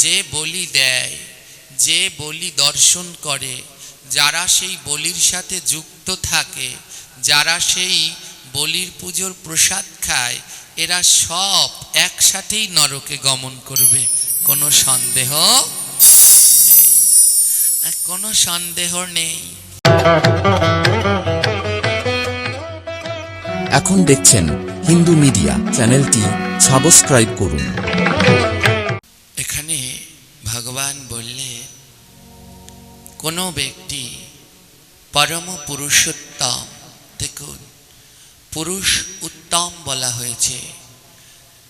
যে বলি দেয়, যে বলি দর্শন করে, যারা সেই বলির সাথে যুক্ত থাকে, যারা সেই বলির পুজোর প্রসাদ খায়, এরা সব একসাথেই নরকে গমন করবে। কোনো সন্দেহ নেই। কোনো সন্দেহ নেই। এখন দেখছেন হিন্দু মিডিয়া, চ্যানেলটি সাবস্ক্রাইব করুন। কোনো ব্যক্তি পরম পুরুষোত্তম, দেখুন, পুরুষ উত্তম বলা হয়েছে।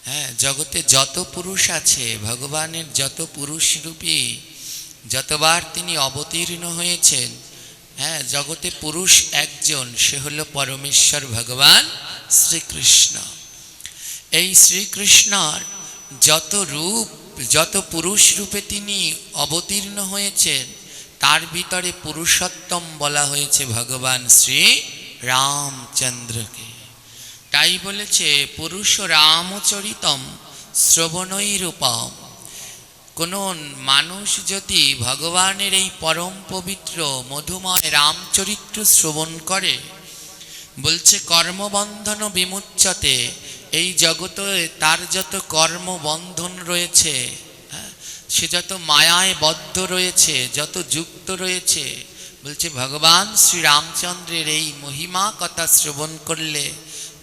হ্যাঁ জগতে যত পুরুষ আছে, ভগবানের যত পুরুষ রূপী, যতবার তিনি অবতীর্ণ হয়েছেন হ্যাঁ জগতে পুরুষ একজন, সে হলো পরমেশ্বর ভগবান শ্রীকৃষ্ণ। এই শ্রীকৃষ্ণর যত রূপ, যত পুরুষ রূপে তিনি অবতীর্ণ হয়েছেন তার ভিতরে পুরুষোত্তম বলা হয়েছে ভগবান শ্রী রামচন্দ্রকে। তাই বলেছে, পুরুষ রামচরিতম শ্রবণই রূপম। কোনো মানুষ যদি ভগবানের এই পরম পবিত্র, মধুময় রামচরিত্র শ্রবণ করে, বলছে, কর্মবন্ধন বিমুচ্যতে এই জগতে তার যত কর্মবন্ধন রয়েছে সে যত মায়ায় বদ্ধ রয়েছে, যত যুক্ত রয়েছে, বলছে, ভগবান শ্রী রামচন্দ্রের এই মহিমা কথা শ্রবণ করলে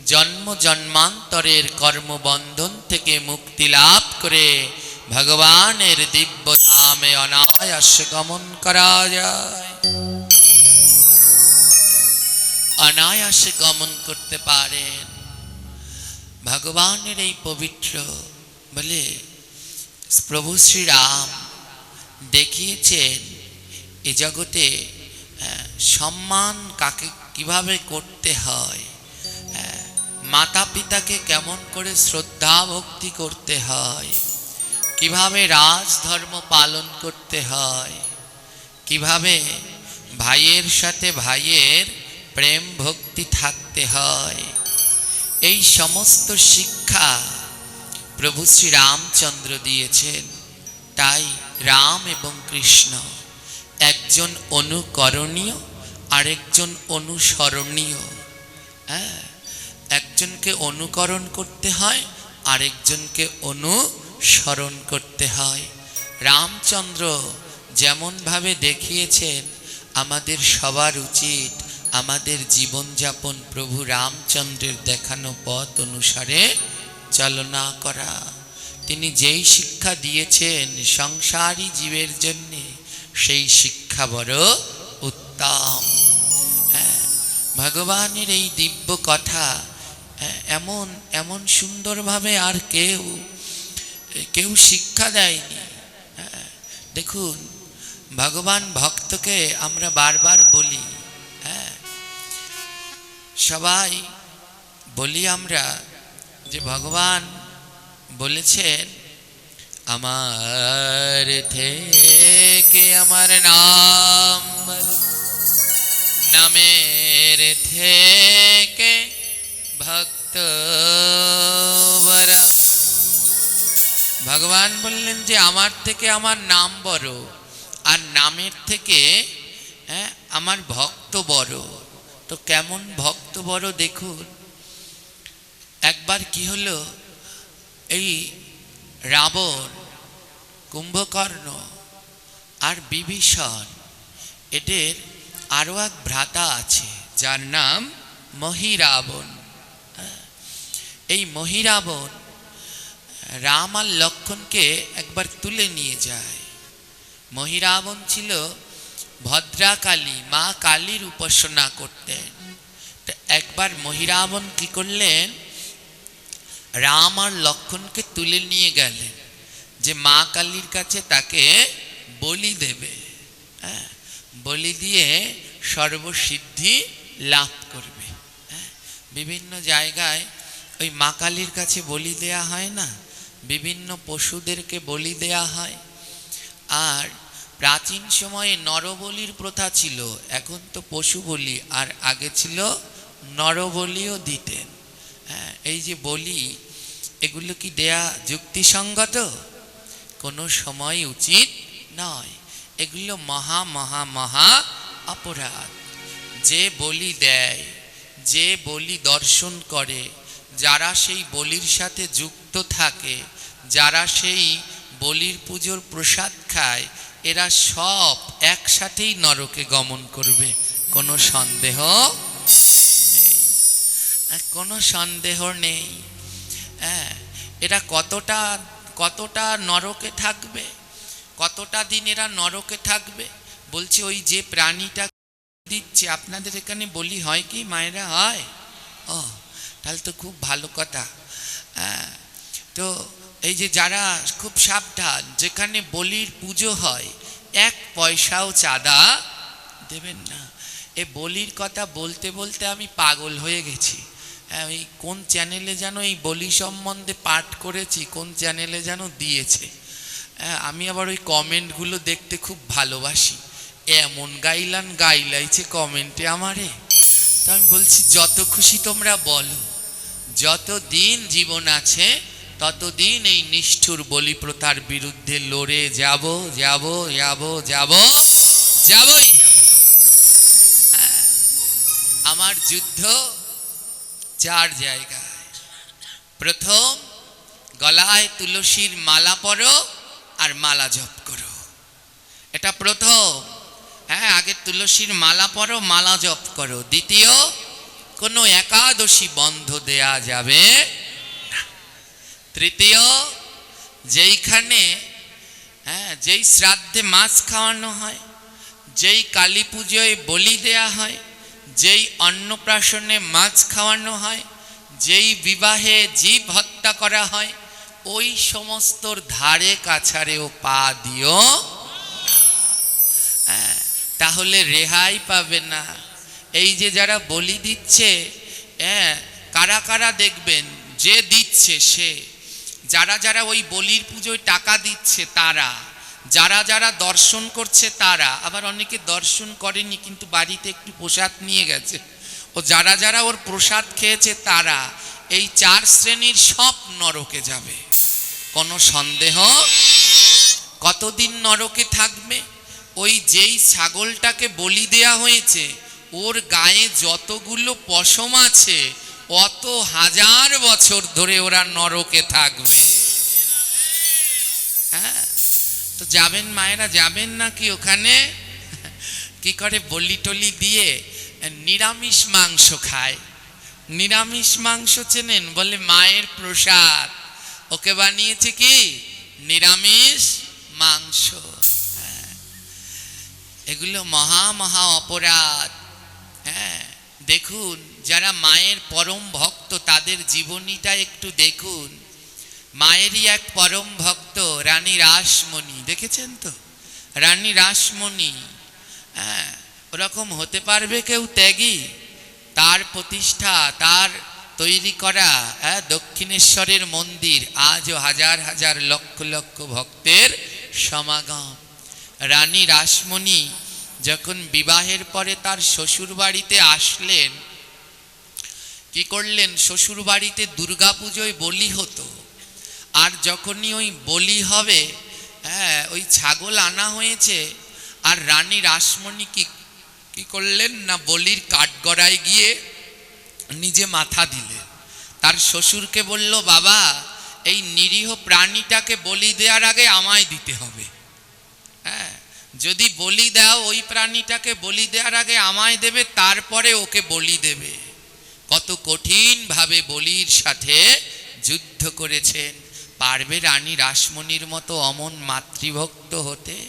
জন্ম জন্মান্তরের কর্মবন্ধন থেকে মুক্তি লাভ করে ভগবানের দিব্য ধামে অনায়াসে গমন করা যায়। অনায়াসে গমন করতে পারেন। ভগবানের এই পবিত্র, বলে প্রভু শ্রীরাম দেখিয়েছেন এ জগতে সম্মান কাকে কীভাবে করতে হয় মাতা পিতাকে কেমন করে শ্রদ্ধা ভক্তি করতে হয়, কীভাবে রাজধর্ম পালন করতে হয়, কীভাবে ভাইয়ের সাথে ভাইয়ের প্রেম ভক্তি থাকতে হয়, এই সমস্ত শিক্ষা প্রভু শ্রী রামচন্দ্র দিয়েছেন, তাই রাম এবং কৃষ্ণ, একজন অনুকরণীয়, আরেকজন অনুসরণীয়। হ্যাঁ একজনকে অনুকরণ করতে হয়, আরেকজনকে অনুসরণ করতে হয়। রামচন্দ্র যেমনভাবে দেখিয়েছেন, আমাদের সবার উচিত আমাদের জীবনযাপন প্রভু রামচন্দ্রের দেখানো পথ অনুসারে চালনা করা। তিনি যেই শিক্ষা দিয়েছেন সংসারী জীবের জন্যে সেই শিক্ষা বড় উত্তম। হ্যাঁ, ভগবানের এই দিব্য কথা হ্যাঁ, এমন এমন সুন্দরভাবে আর কেউ কেউ শিক্ষা দেয়নি। হ্যাঁ, দেখুন ভগবান ভক্তকে আমরা বারবার বলি হ্যাঁ সবাই বলি আমরা যে ভগবান বলেছেন, আমার থেকে আমার নাম, নামের থেকে ভক্ত ভগবান বললেন যে, আমার থেকে আমার নাম বড়, আর নামের থেকে হ্যাঁ আমার ভক্ত বড়। তো কেমন ভক্ত বড় দেখুন। একবার কি হলো? এই রাবণ, কুম্ভকর্ণ আর বিভীষণ, এদের আরও এক ভ্রাতা আছে, যার নাম মহিরাবণ। এই মহিরাবণ রাম আর লক্ষণকে একবার তুলে নিয়ে যায়। মহিরাবণ ছিল ভদ্রাকালী, মা কালীর উপাসনা করতেন। তো একবার মহিরাবণ কি করলেন? রাম আর লক্ষণকে তুলে নিয়ে গেলেন যে মা কালীর কাছে তাকে বলি দেবে হ্যাঁ? বলি দিয়ে সর্বসিদ্ধি লাভ করবে হ্যাঁ? বিভিন্ন জায়গায় ওই মা কালীর কাছে বলি দেয়া হয় না, বিভিন্ন পশুদেরকে বলি দেয়া হয়। আর প্রাচীন সময়ে নরবলির প্রথা ছিল, এখন তো পশু বলি, আর আগে ছিল নরবলিও দিতেন হ্যাঁ? এই যে বলি এগুলো কি দেয়া যুক্তিসঙ্গত? কোনো সময় উচিত নয়। এগুলো মহা মহা মহা অপরাধ। যে বলি দেয়, যে বলি দর্শন করে, যারা সেই বলির সাথে যুক্ত থাকে, যারা সেই বলির পুজোর প্রসাদ খায়, এরা সব একসাথেই নরকে গমন করবে। কোনো সন্দেহ নেই। কোনো সন্দেহ নেই। হ্যাঁ এরা কতটা কতটা নরকে থাকবে? কতটা দিন এরা নরকে থাকবে? বলছি ওই যে প্রাণীটা দিচ্ছে, আপনাদের এখানে বলি হয় কি মায়েরা? হয়? ও, তাহলে তো খুব ভালো কথা। হ্যাঁ তো এই যে যারা খুব সাবধান, যেখানে বলির পুজো হয়, এক পয়সাও চাঁদা দেবেন না। এ বলির কথা বলতে বলতে আমি পাগল হয়ে গেছি। হ্যাঁ ওই কোন চ্যানেলে যেন এই বলি সম্বন্ধে পাঠ করেছি, কোন চ্যানেলে যেন দিয়েছে। আমি আবার ওই কমেন্টগুলো দেখতে খুব ভালোবাসি। এমন গাইলান গাইলাইছে কমেন্টে আমারে। তো আমি বলছি, যত খুশি তোমরা বলো। যত দিন জীবন আছে ততদিন এই নিষ্ঠুর বলি প্রথার বিরুদ্ধে লড়ে যাব যাব যাব যাব, যাবই। যাব আমার যুদ্ধ চার জায়গায়। প্রথম, গলায় তুলসীর মালা পরো আর মালা জপ করো। এটা প্রথম। হ্যাঁ আগে তুলসীর মালা পরো, মালা জপ করো। দ্বিতীয়, কোনো একাদশী বন্ধ দেয়া যাবে। তৃতীয়, যেইখানে হ্যাঁ যেই শ্রাদ্ধে মাছ খাওয়ানো হয়, যেই কালী পুজোয় বলি দেয়া হয় যেই অন্নপ্রাশনে মাছ খাওয়ানো হয় যেই বিবাহে জীব হত্যা করা হয় ওই সমস্তর ধারে কাছারেও পা দিও। হ্যাঁ, তাহলে রেহাই পাবে না। এই যে যারা বলি দিচ্ছে হ্যাঁ কারা কারা দেখবেন যে দিচ্ছে সে। যারা যারা ওই বলির পুজোয় টাকা দিচ্ছে তারা। যারা যারা দর্শন করছে তারা, আবার অনেকে দর্শন করেনি কিন্তু বাড়িতে একটু প্রসাদ নিয়ে গেছে। ও যারা যারা ওর প্রসাদ খেয়েছে তারা, এই চার শ্রেণির সব নরকে যাবে। কোনো সন্দেহ? কতদিন নরকে থাকবে? ওই যেই ছাগলটাকে বলি দেয়া হয়েছে, ওর গায়ে যতগুলো পশম আছে, অত হাজার বছর ধরে ওরা নরকে থাকবে। হ্যাঁ? তো যাবেন মায়েরা, যাবেন নাকি ওখানে? কি করে বলি টলি দিয়ে? নিরামিষ মাংস খায়। নিরামিষ মাংস চেনেন? বলে মায়ের প্রসাদ। ওকে বানিয়েছে কি? নিরামিষ মাংস। হ্যাঁ। এগুলো মহা মহা অপরাধ। হ্যাঁ দেখুন, যারা মায়ের পরম ভক্ত, তাদের জীবনীটা একটু দেখুন। মায়েরই এক পরম ভক্ত রানী রাসমণি। দেখেছেন তো? রানী রাসমণি। হ্যাঁ ওরকম হতে পারবে কেউ ত্যাগী? তার প্রতিষ্ঠা, তার তৈরি করা হ্যাঁ দক্ষিণেশ্বরের মন্দির, আজও হাজার হাজার লক্ষ লক্ষ ভক্তের সমাগম। রানী রাসমণি যখন বিবাহের পরে তার শ্বশুর বাড়িতে আসলেন, কি করলেন? শ্বশুর বাড়িতে দুর্গাপুজোয় বলি হতো। আর যখনই ওই বলি হবে হ্যাঁ ওই ছাগল আনা হয়েছে, আর রানী রাসমণি কি কি করলেন না বলির কাঠগড়ায় গিয়ে নিজে মাথা দিলেন। তার শ্বশুরকে বলল, বাবা, এই নিরীহ প্রাণীটাকে বলি দেওয়ার আগে আমায় দিতে হবে। হ্যাঁ যদি বলি দাও ওই প্রাণীটাকে বলি দেওয়ার আগে আমায় দেবে, তারপরে ওকে বলি দেবে। কত কঠিনভাবে বলির সাথে যুদ্ধ করেছেন। পারবে রানী রাসমণির মতো অমন মাতৃভক্ত হতে?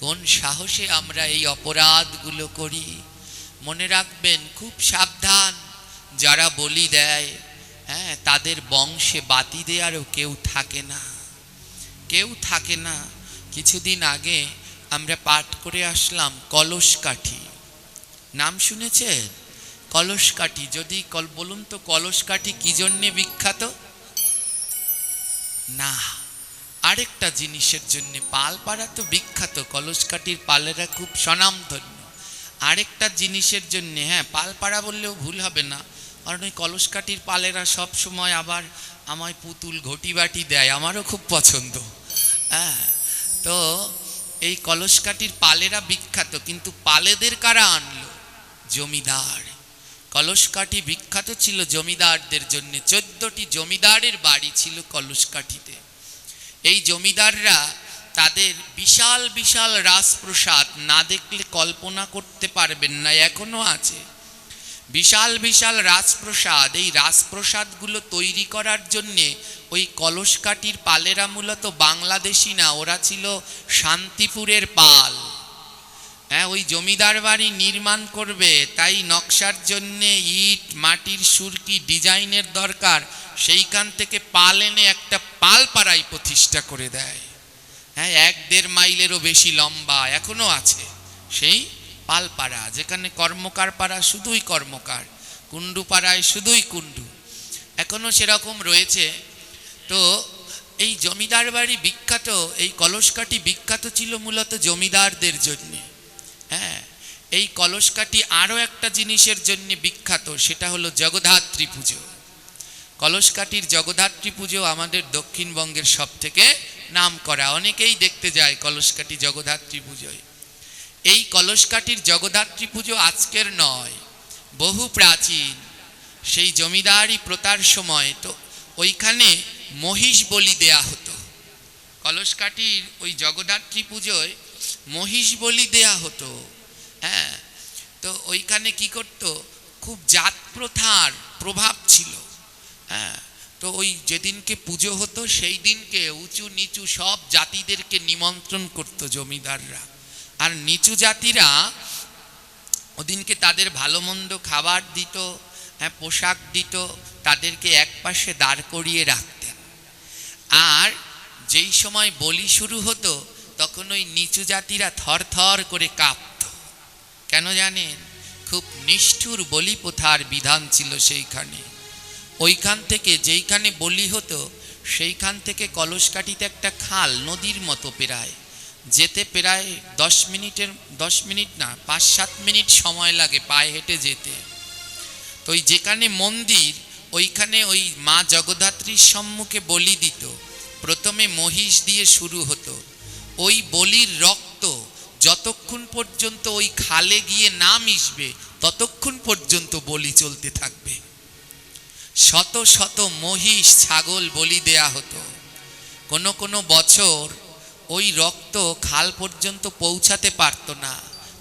কোন সাহসে আমরা এই অপরাধগুলো করি? মনে রাখবেন, খুব সাবধান। যারা বলি দেয় হ্যাঁ তাদের বংশে বাতি দেওয়ারও কেউ থাকে না। কেউ থাকে না। কিছুদিন আগে আমরা পাঠ করে আসলাম কলস কাঠি নাম শুনেছেন? কলস কাঠি যদি কল বলুন তো কলস কাঠি কি জন্যে বিখ্যাত? না, আরেকটা জিনিসের জন্য পালপাড়া তো বিখ্যাত, কলসকাঠির পালেরা খুব স্বনামধন্য। আরেকটা জিনিসের জন্য হ্যাঁ পালপাড়া বললেও ভুল হবে না, কারণ ওই কলসকাঠির পালেরা সব সময় আবার আমায় পুতুল ঘটি বাটি দেয়, আমারও খুব পছন্দ। হ্যাঁ তো এই কলসকাঠির পালেরা বিখ্যাত, কিন্তু পালেদের কারা আনলো? জমিদার। কলসকাঠি বিখ্যাত ছিল জমিদারদের জন্য। চোদ্দটি জমিদারের বাড়ি ছিল কলসকাঠিতে। এই জমিদাররা তাদের বিশাল বিশাল রাজপ্রসাদ না দেখলে কল্পনা করতে পারবেন না, এখনও আছে। বিশাল বিশাল রাজপ্রসাদ, এই রাজপ্রসাদগুলো তৈরি করার জন্যে ওই কলসকাঠির পালেরা মূলত বাংলাদেশি না, ওরা ছিল শান্তিপুরের পাল। হ্যাঁ ওই জমিদার বাড়ি নির্মাণ করবে, তাই নকশার জন্যে ইট, মাটির সুরকি ডিজাইনের দরকার। সেইখান থেকে পাল এনে একটা পালপাড়াই প্রতিষ্ঠা করে দেয়। হ্যাঁ এক দেড় মাইলেরও বেশি লম্বা এখনও আছে। সেই পালপাড়া যেখানে কর্মকার পাড়া শুধুই কর্মকার, কুণ্ডু পাড়ায় শুধুই কুণ্ডু। এখনও সেরকম রয়েছে। তো এই জমিদার বাড়ি বিখ্যাত, এই কলসকাঠি বিখ্যাত ছিল মূলত জমিদারদের জন্যে। হ্যাঁ এই কলসকাঠি আরও একটা জিনিসের জন্য বিখ্যাত, সেটা হলো জগদ্ধাত্রী পুজো। কলসকাঠির জগদ্ধাত্রী পুজো আমাদের দক্ষিণবঙ্গের সব থেকে নাম করা। অনেকেই দেখতে যায় কলসকাঠি জগদ্ধাত্রী পুজোয়। এই কলসকাঠির জগদ্ধাত্রী পুজো আজকের নয়, বহু প্রাচীন। সেই জমিদারি প্রতার সময় তো ওইখানে মহিষ বলি দেয়া হতো। কলসকাঠির ওই জগদ্ধাত্রী পুজোয় মহিষ বলি দেয়া হতো। হ্যাঁ? তো ওইখানে কি করতো? খুব জাত প্রথার প্রভাব ছিল। হ্যাঁ? তো ওই যেদিনকে পুজো হতো, সেই দিনকে উঁচু নিচু সব জাতিদেরকে নিমন্ত্রণ করতো জমিদাররা। আর নিচু জাতিরা ওদিনকে তাদের ভালো মন্দ খাবার দিত হ্যাঁ পোশাক দিত, তাদেরকে একপাশে দাঁড় করিয়ে রাখতেন। আর যেই সময় বলি শুরু হতো তখন ওই নিচু জাতিরা থর থর করে কাঁপত। কেন জানেন? খুব নিষ্ঠুর বলি প্রথার বিধান ছিল সেইখানে। ওইখান থেকে যেইখানে বলি হতো, সেইখান থেকে কলসকাঠিতে একটা খাল নদীর মতো প্রায়। যেতে প্রায় দশ মিনিটের, দশ মিনিট না, পাঁচ সাত মিনিট সময় লাগে পায়ে হেঁটে যেতে। তো ওই যেখানে মন্দির, ওইখানে ওই মা জগদ্ধাত্রীর সম্মুখে বলি দিত। প্রথমে মহিষ দিয়ে শুরু হতো। ওই বলির রক্ত যতক্ষণ পর্যন্ত ওই খালে গিয়ে না মিশবে, ততক্ষণ পর্যন্ত বলি চলতে থাকবে। শত শত মহিষ ছাগল বলি দেয়া হতো। কোনো কোনো বছর ওই রক্ত খাল পর্যন্ত পৌঁছাতে পারত না,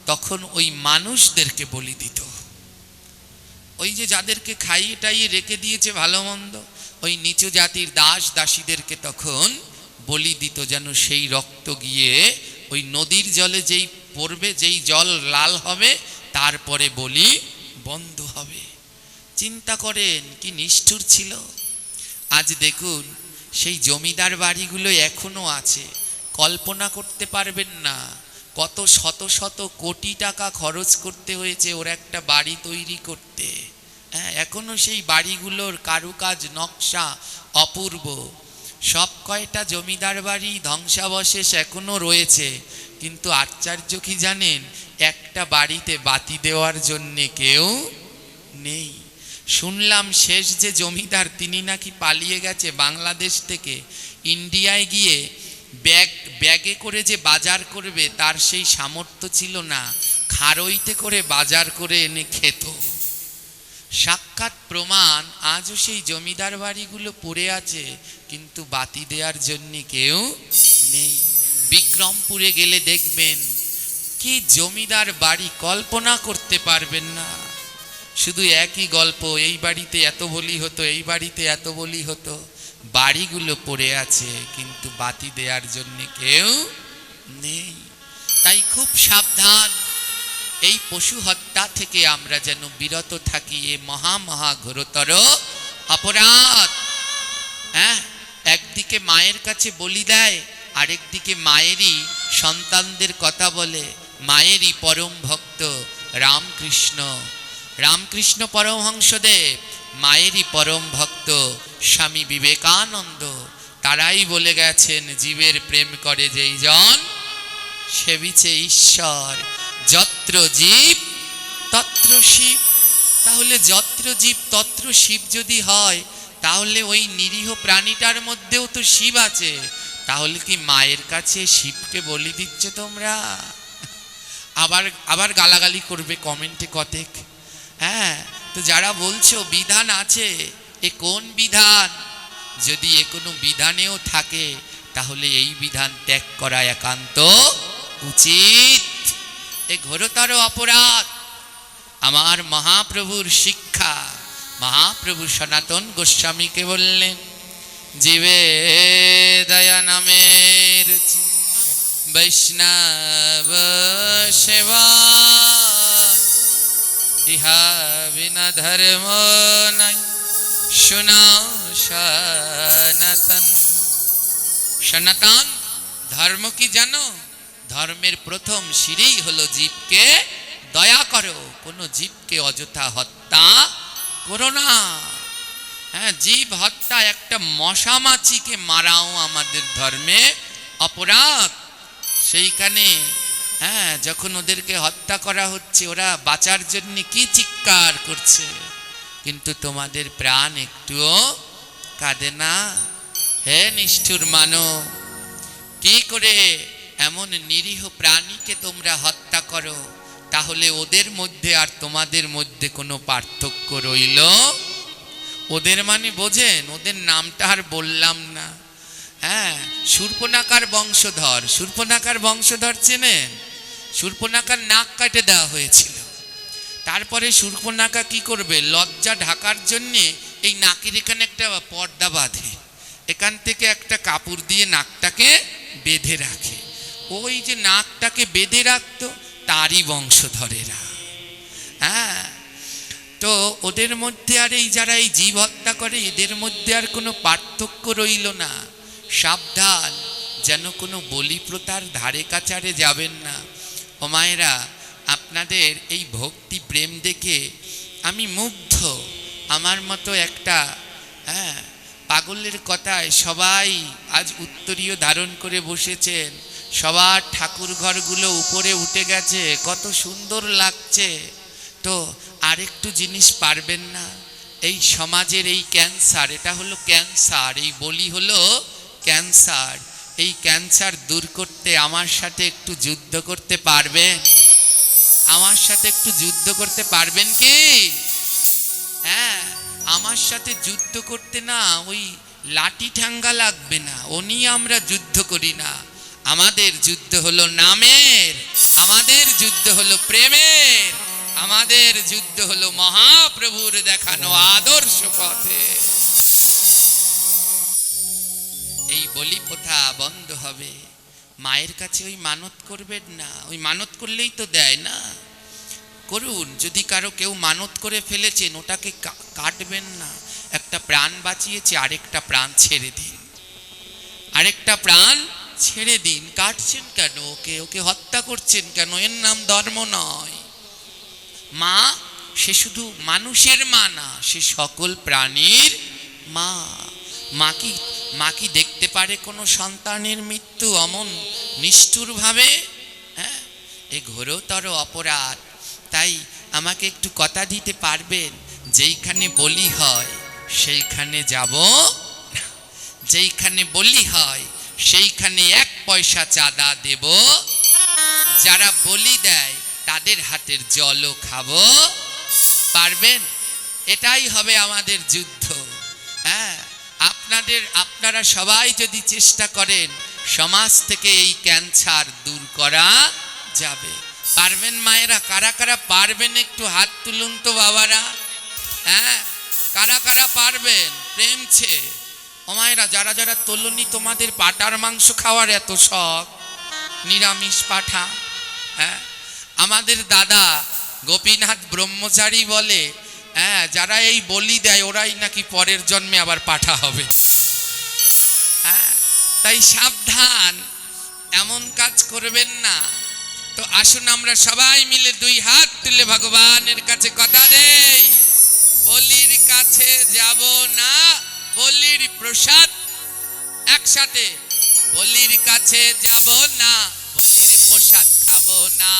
তখন ওই মানুষদেরকে বলি দিত। ওই যে যাদেরকে খাইয়ে টাইয়ে রেখে দিয়েছে ভালো মন্দ, ওই নিচু জাতির দাস দাসীদেরকে তখন বলি দিত যেন সেই রক্ত গিয়ে ওই নদীর জলে যেই পড়বে, যেই জল লাল হবে, তারপরে বলি বন্ধ হবে। চিন্তা করেন, কি নিষ্ঠুর ছিল। আজ দেখুন, সেই জমিদার বাড়িগুলো এখনও আছে। কল্পনা করতে পারবেন না কত শত শত কোটি টাকা খরচ করতে হয়েছে ওর একটা বাড়ি তৈরি করতে। হ্যাঁ এখনও সেই বাড়িগুলোর কারুকাজ, নকশা অপূর্ব। সব কয়টা জমিদার বাড়ি ধ্বংসাবশেষ এখনও রয়েছে, কিন্তু আশ্চর্য কি জানেন, একটা বাড়িতে বাতি দেওয়ার জন্যে কেউ নেই। শুনলাম শেষ যে জমিদার তিনি নাকি পালিয়ে গেছে বাংলাদেশ থেকে ইন্ডিয়ায় গিয়ে ব্যাগ, ব্যাগে করে যে বাজার করবে তার সেই সামর্থ্য ছিল না, খারইতে করে বাজার করে এনে খেত। সাক্ষাৎ প্রমাণ, আজও সেই জমিদার বাড়িগুলো পড়ে আছে, কিন্তু বাতি দেওয়ার জন্য কেউ নেই। বিক্রমপুরে গেলে দেখবেন, কি জমিদার বাড়ি কল্পনা করতে পারবেন না। শুধু একই গল্প, এই বাড়িতে এত বলি হতো, এই বাড়িতে এত বলি হতো। বাড়িগুলো পড়ে আছে, কিন্তু বাতি দেওয়ার জন্য কেউ নেই। তাই খুব সাবধান। এই পশু হত্যা থেকে আমরা যেন বিরত থাকি, এ মহা মহা ঘোরতর অপরাধ। হ্যাঁ একদিকে মায়ের কাছে বলি দেয়, আরেকদিকে মায়েরই সন্তানদের কথা বলে, মায়েরই পরম ভক্ত রামকৃষ্ণ। রামকৃষ্ণ পরমহংসদেব, মায়েরই পরম ভক্ত স্বামী বিবেকানন্দ। তারাই বলে গেছেন, জীবের প্রেম করে যেই জন সেবিছে ঈশ্বর। যত্র জীব, তত্র শিব। তাহলে যত্র জীব, তত্র শিব যদি হয়, তাহলে ওই নিরীহ প্রাণীটার মধ্যেও তো শিব আছে। তাহলে কি মায়ের কাছে শিবকে বলি দিচ্ছ তোমরা? আবার আবার গালাগালি করবে কমেন্টে কতেক। হ্যাঁ তো যারা বলছো বিধান আছে, এ কোন বিধান? যদি এ কোনো বিধানেও থাকে, তাহলে এই বিধান ত্যাগ করা একান্ত উচিত। এ ঘোরতর অপরাধ। আমার মহাপ্রভুর শিক্ষা, মহাপ্রভু সনাতন গোস্বামীকে বললেন, জীবে দয়া নামের বৈষ্ণব সেবা, ইহা বিনা ধর্ম নাই। শোনাও সনাতন সনাতন ধর্ম কি জানো? ধর্মের প্রথম সিঁড়ি হলো জীবকে দয়া করো। কোনো জীবকে অযথা হত্যা করো না। হ্যাঁ জীব হত্যা একটা মশা মাছিকে মারাও আমাদের ধর্মে অপরাধ। সেইখানে হ্যাঁ যখন ওদেরকে হত্যা করা হচ্ছে, ওরা বাঁচার জন্য কি চিৎকার করছে? কিন্তু তোমাদের প্রাণ একটুও কাঁদে না। হে নিষ্ঠুর মানব, কি করে এমন নিরীহ প্রাণীকে তোমরা হত্যা করো, তাহলে ওদের মধ্যে আর তোমাদের মধ্যে কোনো পার্থক্য রইল? ওদের মানে বোঝেন, ওদের নামটা আর বললাম না। হ্যাঁ সুর্পনাকার বংশধর সুর্পনাকার বংশধর চেনেন? সুর্পনাকার নাক কাটে দেওয়া হয়েছিল। তারপরে সুর্পনাকা কি করবে? লজ্জা ঢাকার জন্যে এই নাকের এখানে একটা পর্দা বাঁধে। এখান থেকে একটা কাপড় দিয়ে নাকটাকে বেঁধে রাখে। ওই যে নাকটাকে বেঁধে রাখতো, তারই বংশধরেরা। হ্যাঁ? তো ওদের মধ্যে আর এই যারা এই জীব হত্যা করে, এদের মধ্যে আর কোনো পার্থক্য রইল না। সাবধান, যেন কোনো বলি প্রথার ধারে কাছারে যাবেন না। ও মায়েরা, আপনাদের এই ভক্তি প্রেম দেখে আমি মুগ্ধ। আমার মতো একটা হ্যাঁ পাগলের কথায় সবাই আজ উত্তরীয় ধারণ করে বসেছেন। সবার ঠাকুর ঘরগুলো উপরে উঠে গেছে, কত সুন্দর লাগছে। তো আরেকটু জিনিস পারবেন না, এই সমাজের এই ক্যান্সার, এটা হলো ক্যান্সার, এই বলি হলো ক্যান্সার। এই ক্যান্সার দূর করতে আমার সাথে একটু যুদ্ধ করতে পারবেন? আমার সাথে একটু যুদ্ধ করতে পারবেন কি? হ্যাঁ আমার সাথে যুদ্ধ করতে না, ওই লাঠি ঠাঙ্গা লাগবে না ও নিয়ে আমরা যুদ্ধ করি না। আমাদের যুদ্ধ হলো নামের, আমাদের যুদ্ধ হলো প্রেমের, আমাদের যুদ্ধ হলো মহাপ্রভুর দেখানো আদর্শ পথে। এই বলি প্রথা বন্ধ হবে। মায়ের কাছে ওই মানত করবেন না। ওই মানত করলেই তো দেয় না। করুন, যদি কারও কেউ মানত করে ফেলেছেন, ওটাকে কাটবেন না। একটা প্রাণ বাঁচিয়েছে, আরেকটা প্রাণ ছেড়ে দিন। আরেকটা প্রাণ ছেড়ে দিন, কাটছেন কেন? ওকে ওকে হত্যা করছেন কেন? এর নাম ধর্ম নয়। মা, সে শুধু মানুষের মা না, সে সকল প্রাণীর মা। মা কি মা কি দেখতে পারে কোনো সন্তানের মৃত্যু অমন নিষ্ঠুরভাবে? হ্যাঁ এ ঘোরতর অপরাধ। তাই আমাকে একটু কথা দিতে পারবেন? যেইখানে বলি হয়, সেইখানে যাব যেইখানে বলি হয় সেইখানে এক পয়সা চাঁদা দেব। যারা বলি দেয়, তাদের হাতের জলও খাব। পারবেন? এটাই হবে আমাদের যুদ্ধ। হ্যাঁ আপনাদের, আপনারা সবাই যদি চেষ্টা করেন, সমাজ থেকে এই ক্যান্সার দূর করা যাবে। পারবেন মায়েরা? কারা কারা পারবেন একটু হাত তুলুন তো বাবারা? হ্যাঁ কারা কারা পারবেন? প্রেমছে ও যারা যারা তোলনি তোমাদের পাটার মাংস খাওয়ার এত শখ, নিরামিষ পাঠা হ্যাঁ? আমাদের দাদা গোপীনাথ ব্রহ্মচারী বলে হ্যাঁ যারা এই বলি দেয়, ওরাই নাকি পরের জন্মে আবার পাঠা হবে। হ্যাঁ? তাই সাবধান, এমন কাজ করবেন না। তো আসুন আমরা সবাই মিলে দুই হাত তুলে ভগবানের কাছে কথা দেই। বলির কাছে যাব না। বলির প্রসাদ একসাথে। বলির কাছে যাব না বলির প্রসাদ খাব না।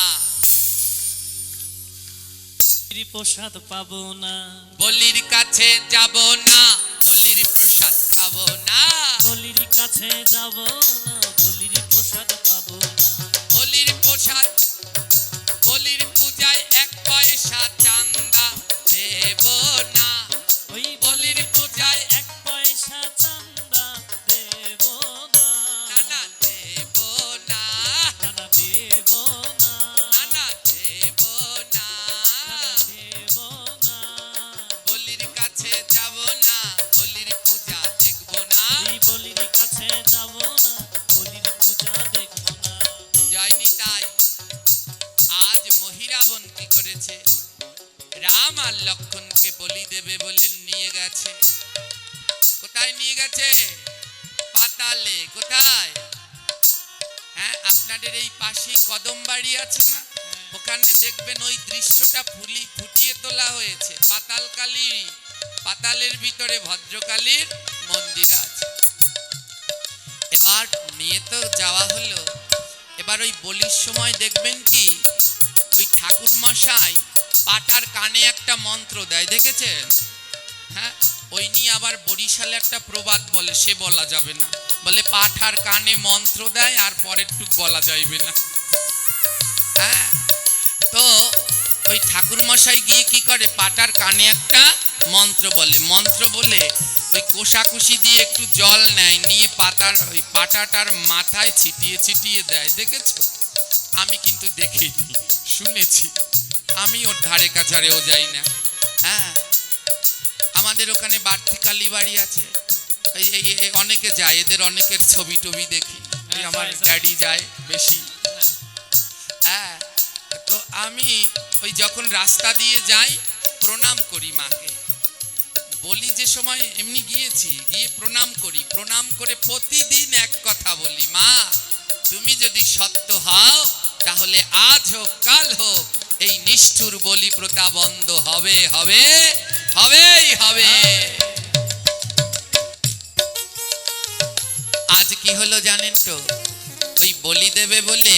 প্রসাদ পাবো না। বলির কাছে যাব না বলির প্রসাদ খাব না। বলির কাছে যাব না বলির প্রসাদ পাবো না। বলির প্রসাদ বলির পূজায় এক পয়সা চান্দা পাশেই কদম বাড়ি আছে না? ওখানে দেখবেন ওই দৃশ্যটা ফুলি ফুটিয়ে তোলা হয়েছে। পাতালকালী পাতালের ভিতরে ভদ্রকালীর মন্দির আছে। এবার নিয়ে তো যাওয়া হলো। এবার ওই বলির সময় দেখবেন কি? ওই ঠাকুর মশাই পাটার কানে একটা মন্ত্র দেয়, দেখেছেন? হ্যাঁ? ওই নিয়ে আবার বরিশালে একটা প্রবাদ বলে, সে বলা যাবে না। বলে পাঠার কানে মন্ত্র দেয় আর পরের টুক বলা যাইবে না। হ্যাঁ? তো ওই ঠাকুর মশাই গিয়ে কি করে? পাটার কানে একটা মন্ত্র বলে। মন্ত্র বলে ওই কোষাকুষি দিয়ে একটু জল নেয়, নিয়ে পাতার ওই পাটাটার মাথায় ছিটিয়ে ছিটিয়ে দেয়। দেখেছ? আমি কিন্তু দেখিনি, শুনেছি। আমি ওর ধারে কাছারেও যাই না। হ্যাঁ? আমাদের ওখানে বাড়তি কালী বাড়ি আছে। অনেকে যায় এদের অনেকের ছবি টবি দেখি। হ্যাঁ, আমার। ড্যাডি যায় বেশি। হ্যাঁ। হ্যাঁ তো আমি ওই যখন রাস্তা দিয়ে যাই প্রণাম করি মাকে। বলি যে সময় এমনি গিয়েছি গিয়ে প্রণাম করি। প্রণাম করে প্রতিদিন এক কথা বলি মা তুমি যদি সত্য হও তাহলে আজ হোক কাল হোক এই নিষ্ঠুর বলি প্রথা বন্ধ হবে হবে হবেই হবে। কি হলো জানেন তো, ওই বলি দেবে বলে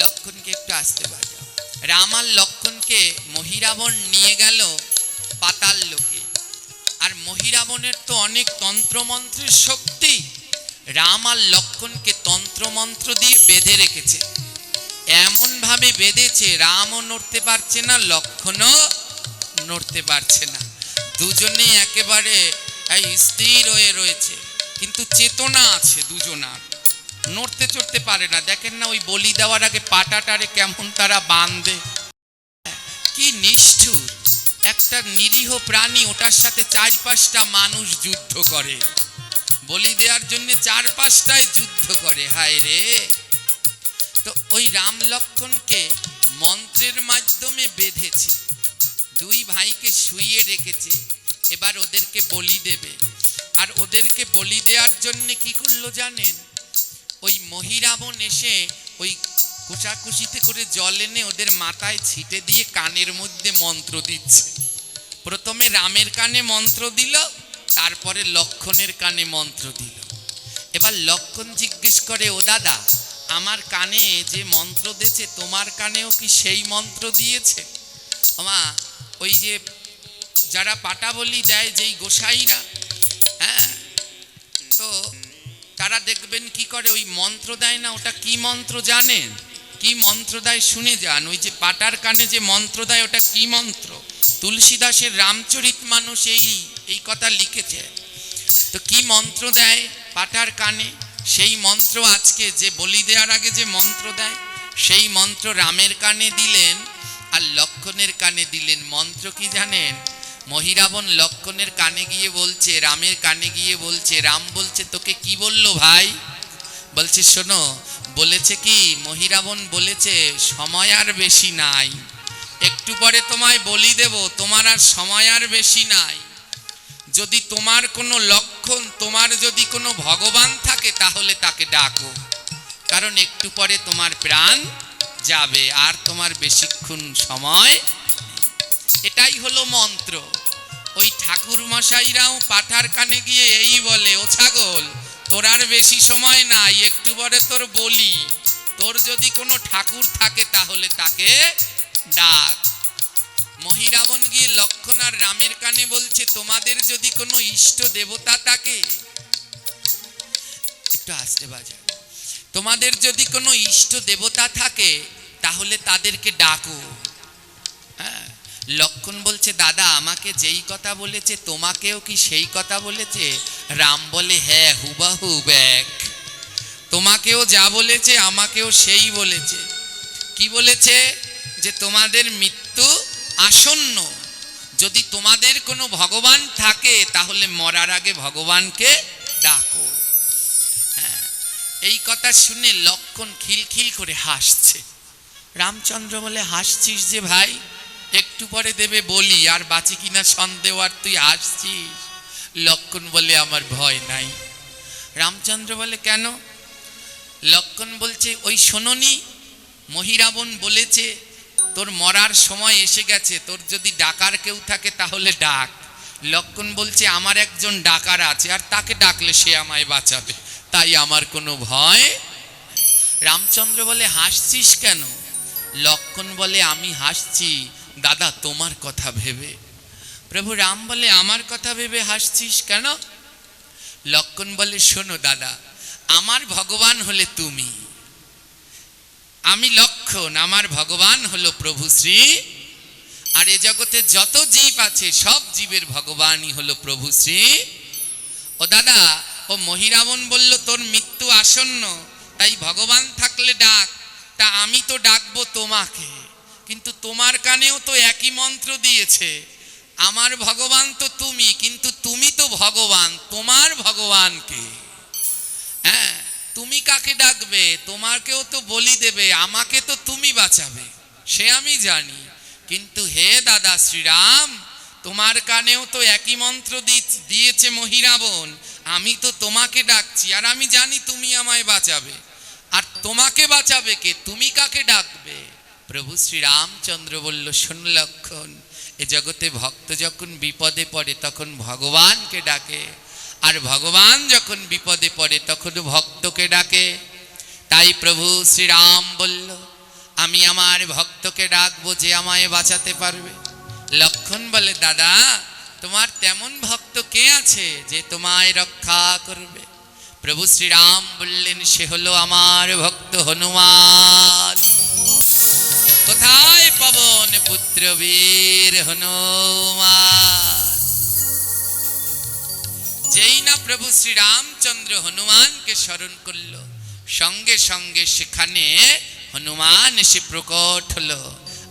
লক্ষণকে একটু আসতে বাজাও রাম আর লক্ষণকে মহিরাবণ নিয়ে গেল পাতাল লোকে। আর মহিরাবণের তো অনেক তন্ত্রমন্ত্রের শক্তি। রাম আর লক্ষণকে তন্ত্রমন্ত্র দিয়ে বেঁধে রেখেছে। এমন ভাবে বেঁধেছে, রামও নড়তে পারছে না, লক্ষণও নড়তে পারছে না। দুজনেই একেবারে স্থির হয়ে রয়েছে। কিন্তু চেতনা আছে দুজনার। নড়তে চড়তে পারে না। দেখেন না ওই বলি দেওয়ার আগে পাটাটারে কেমন তারা বাঁধে। কি নিষ্ঠুর। একটা নিরীহ প্রাণী ওটার সাথে চার পাঁচটা মানুষ যুদ্ধ করে। বলি দেওয়ার জন্য চার পাঁচটায় যুদ্ধ করে। হায় রে। তো ওই রাম লক্ষণকে মন্ত্রের মাধ্যমে বেঁধেছে। দুই ভাইকে শুইয়ে রেখেছে। এবার ওদেরকে বলি দেবে। আর ওদেরকে বলি দেওয়ার জন্য কি করল জানেন? ওই মহিরাবণ এসে ওই কুচাকুচিতে করে জল এনে ওদের মাথায় ছিটে দিয়ে কানের মধ্যে মন্ত্র দিচ্ছে। প্রথমে রামের কানে মন্ত্র দিল, তারপরে লক্ষণের কানে মন্ত্র দিল। এবার লক্ষণ জিজ্ঞেস করে, ও দাদা, আমার কানে যে মন্ত্র দিয়েছে, তোমার কানেও কি সেই মন্ত্র দিয়েছে? মা ওই যে যারা পাটা বলি দেয়, যেই গোসাইরা হ্যাঁ। তো তারা দেখবেন কি করে, ওই মন্ত্র দেয় না, ওটা কি মন্ত্র জানেন কি মন্ত্র দেয় শুনে যান। ওই যে পাটার কানে যে মন্ত্র দেয়, ওটা কি মন্ত্র? তুলসীদাসের রামচরিত মানুষ এই এই কথা লিখেছে। তো কি মন্ত্র দেয় পাটার কানে? সেই মন্ত্র আজকে যে বলি দেওয়ার আগে যে মন্ত্র দেয়, সেই মন্ত্র রামের কানে দিলেন আর লক্ষণের কানে দিলেন। মন্ত্র কি জানেন? মহিরাবণ লক্ষণের কানে গিয়ে বলছে, রামের কানে গিয়ে বলছে, রাম বলছে, তোকে কি বলল ভাই? বলছে, শোনো, বলেছে কি মহিরাবণ বলেছে, সময় আর বেশি নাই। একটু পরে তোমায় বলি দেব, তোমার আর সময় আর বেশি নাই। যদি তোমার কোনো লক্ষণ, তোমার যদি কোনো ভগবান থাকে, তাহলে তাকে ডাকো। কারণ একটু পরে তোমার প্রাণ যাবে, আর তোমার বেশিক্ষণ সময় এটাই হলো মন্ত্র। ওই ঠাকুর মশাইরাও পাঠার কানে গিয়ে এই বলে, ও ছাগল, তোর আর বেশি সময় নাই, একটু পরে তোর বলি। তোর যদি কোনো ঠাকুর থাকে তাহলে তাকে ডাক। মহিরাবণ গিয়ে লক্ষণ আর রামের কানে বলছে, তোমাদের যদি কোনো ইষ্ট দেবতা থাকে, একটু আসতে বাজায় তোমাদের যদি কোনো ইষ্ট দেবতা থাকে, তাহলে তাদেরকে ডাকো। লক্ষণ বলছে, দাদা, আমাকে যেই কথা বলেছে, তোমাকেও কি সেই কথা বলেছে? রাম বলে হ্যাঁ হুবাহু, ব্যাক। তোমাকেও যা বলেছে, আমাকেও সেই বলেছে। কি বলেছে? যে তোমাদের মৃত্যু আসন্ন। যদি তোমাদের কোনো ভগবান থাকে, তাহলে মরার আগে ভগবানকে ডাকো। হ্যাঁ এই কথা শুনে লক্ষণ খিলখিল করে হাসছে। রামচন্দ্র বলে, হাসছিস যে ভাই? একটু পরে দেবে বলি, আর বাঁচি কিনা সন্দেহ, আর তুই আসছিস? লক্ষণ বলে আমার ভয় নাই। রামচন্দ্র বলে, কেন? লক্ষণ বলছে, ওই শোনি মহিরাবণ বলেছে, তোর মরার সময় এসে গেছে, তোর যদি ডাকার কেউ থাকে তাহলে ডাক। লক্ষণ বলছে, আমার একজন ডাকার আছে, আর তাকে ডাকলে সে আমায় বাঁচাবে, তাই আমার কোনো ভয় রামচন্দ্র বলে, হাসছিস কেন? লক্ষণ বলে, আমি হাসছি দাদা, তোমার কথা ভেবে। প্রভু রাম বলে, আমার কথা ভেবে হাসছিস কেন? লক্ষণ বলে, শোনো দাদা, আমার ভগবান হলে তুমি। আমি লক্ষণ, আমার ভগবান হলো প্রভু শ্রী। আর এ জগতে যত জীব আছে, সব জীবের ভগবানই হলো প্রভু শ্রী। ও দাদা, ও মহিরাবণ বলল, তোর মৃত্যু আসন্ন, তাই ভগবান থাকলে ডাক। তা আমি তো ডাকবো তোমাকে। কিন্তু তোমার কানেও তো একই মন্ত্র দিয়েছে। আমার ভগবান তো তুমি, কিন্তু তুমি তো ভগবান, তোমার ভগবানকে। হ্যাঁ তুমি কাকে ডাকবে? তোমাকেও তো বলি দেবে, আমাকে তো তুমি বাঁচাবে। সে আমি জানি। কিন্তু হে দাদা শ্রীরাম, তোমার কানেও তো একই মন্ত্র দিয়েছে মহিরাবণ আমি তো তোমাকে ডাকছি, আর আমি জানি তুমি আমায় বাঁচাবে। আর তোমাকে বাঁচাবে কে? তুমি কাকে ডাকবে? প্রভু শ্রীরামচন্দ্র বলল, শোন লক্ষণ, এ জগতে ভক্ত যখন বিপদে পড়ে তখন ভগবানকে ডাকে। আর ভগবান যখন বিপদে পড়ে তখন ভক্তকে ডাকে। তাই প্রভু শ্রীরাম বলল, আমি আমার ভক্তকে ডাকবো যে আমায় বাঁচাতে পারবে। লক্ষণ বলে, দাদা, তোমার তেমন ভক্ত কে আছে যে তোমায় রক্ষা করবে? প্রভু শ্রীরাম বললেন, সে হলো আমার ভক্ত হনুমান। কোথায় পবন পুত্র বীর হনুমান। যেই না প্রভু শ্রীরামচন্দ্র হনুমানকে স্মরণ করল, সঙ্গে সঙ্গে সেখানে হনুমান এসে প্রকট হলো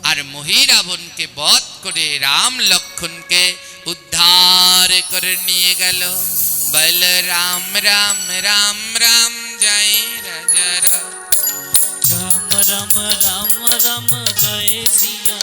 আর মহিরাবণকে বধ করে রাম লক্ষণকে উদ্ধার করে নিয়ে গেল। বল রাম রাম রাম রাম, জয় রাজা, রাম। রাম রাম রাম রাম জয় সিয়া